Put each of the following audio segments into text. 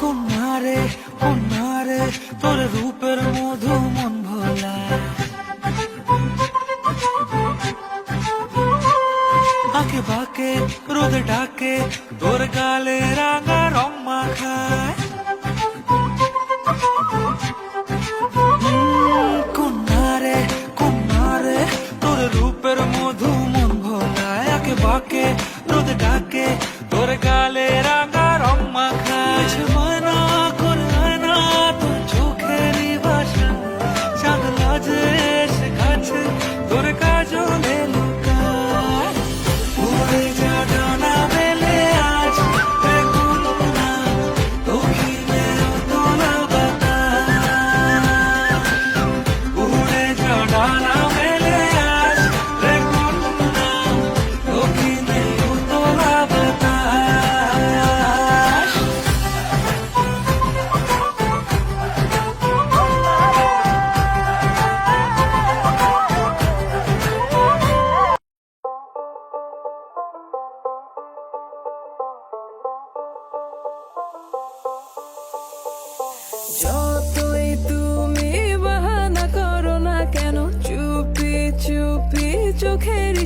কন্যারে কন্যারে তোর রূপের মধু মন ভোলা। আঁকে বাঁকে, রোদ ডাকে তোর গালে রাঙা রং মাখায়। রূপের মধু মন ভোলায় আঁকে বাঁকে, রোদ ডাকে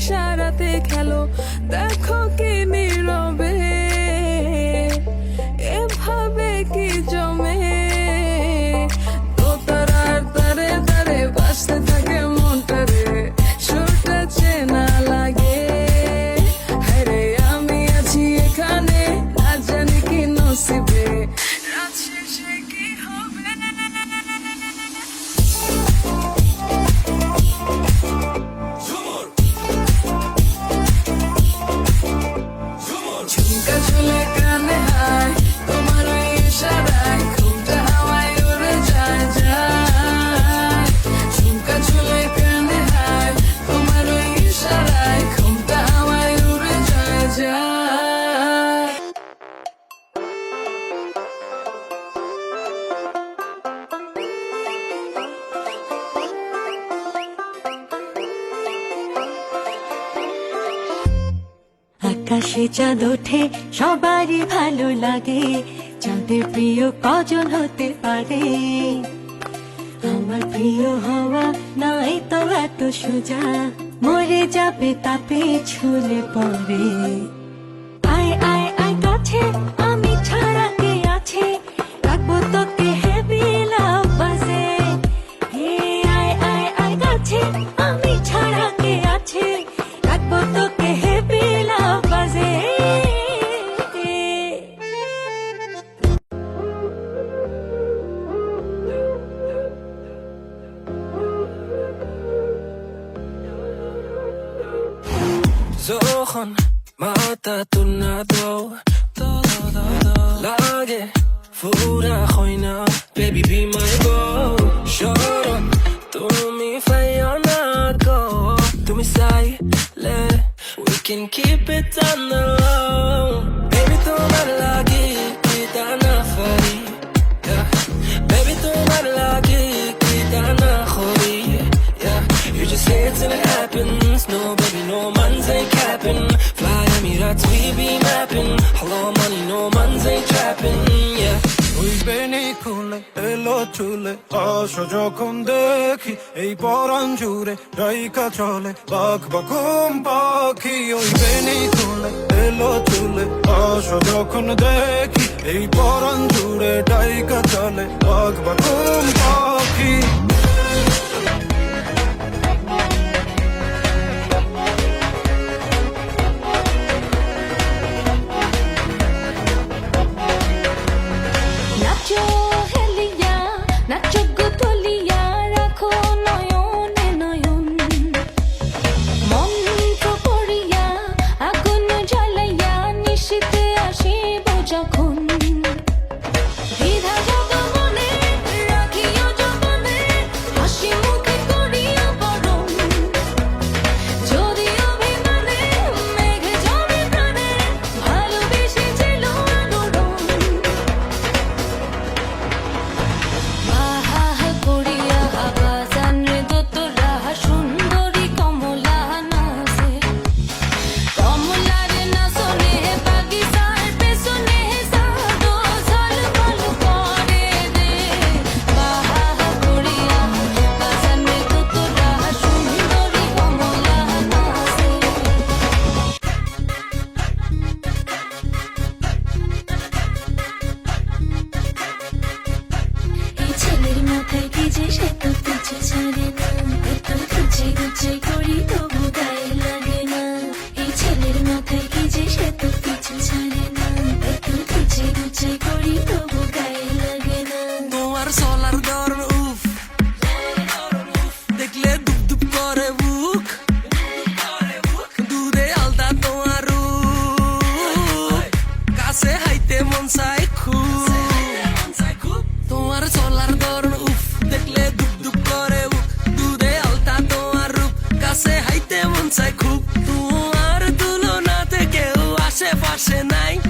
ইশারাতে খেলো। দেখো আকাশে চাঁদ ওঠে, সবারই ভালো লাগে। চাঁদের প্রিয় কজন হতে পারে? আমার প্রিয় হওয়া নাই তো এত সোজা। মরে যাবে তাপে ছুলে পড়ে। আয় আয় আয়, কাছে, আমি ছাড়া কে আছে? Zohan, mata tunado Todo, todo Lage, fura khoina. Baby be my boy Shoron, tumi fayana go. Tumi le We can keep it on the low. Baby, tumhar lagi Kita na fari. Yeah. Baby, tumhar lagi Kita na khori. Yeah. You just say it till it happens No, baby, no man's ain't capping Fly Emirates, we be mapping Hello, money, no man's ain't trapping Yeah ওই বেনি খুলে এলো চুলে আসো যখন দেখি এই পরাণ জুড়ে রাইকা চলে বাঘ বাকুম পাখি ওই বেনি খুলে এলো চুলে আসো যখন দেখি এই পরাণ জুড়ে ডাইকা চলে বাঘ বাকুম পাখি Zaczynaj